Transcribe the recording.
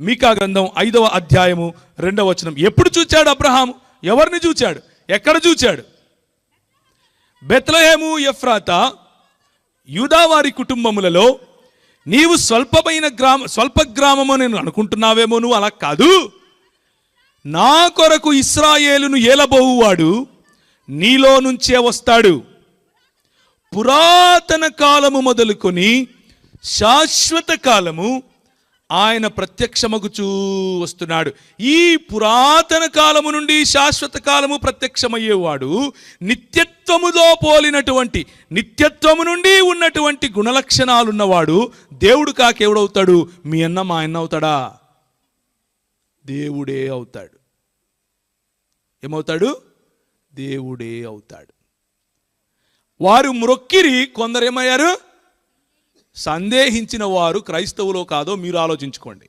మీకా గ్రంథం ఐదవ అధ్యాయము రెండవ వచనం. ఎప్పుడు చూచాడు అబ్రహాము? ఎవరిని చూచాడు? ఎక్కడ చూచాడు? బెత్లహేము ఎఫ్రాత యూదావారి కుటుంబములలో నీవు స్వల్పమైన గ్రామ స్వల్ప గ్రామము నేను అనుకుంటున్నావేమో నువ్వు? అలా కాదు. నా కొరకు ఇస్రాయేలును ఏలబోవువాడు నీలో నుంచే వస్తాడు. పురాతన కాలము మొదలుకొని శాశ్వత కాలము ఆయన ప్రత్యక్షమగుచూ వస్తున్నాడు. ఈ పురాతన కాలము నుండి శాశ్వత కాలము ప్రత్యక్షమయ్యేవాడు నిత్యత్వములో పోలినటువంటి నిత్యత్వము నుండి ఉన్నటువంటి గుణలక్షణాలున్నవాడు దేవుడు కాకెవడవుతాడు మీ అన్న మా అన్న అవుతాడా? దేవుడే అవుతాడు. ఏమవుతాడు? దేవుడే అవుతాడు. వారు మ్రొక్కిరి కొందరేమయ్యారు సందేహించిన వారు క్రైస్తవులో కాదో మీరు ఆలోచించుకోండి.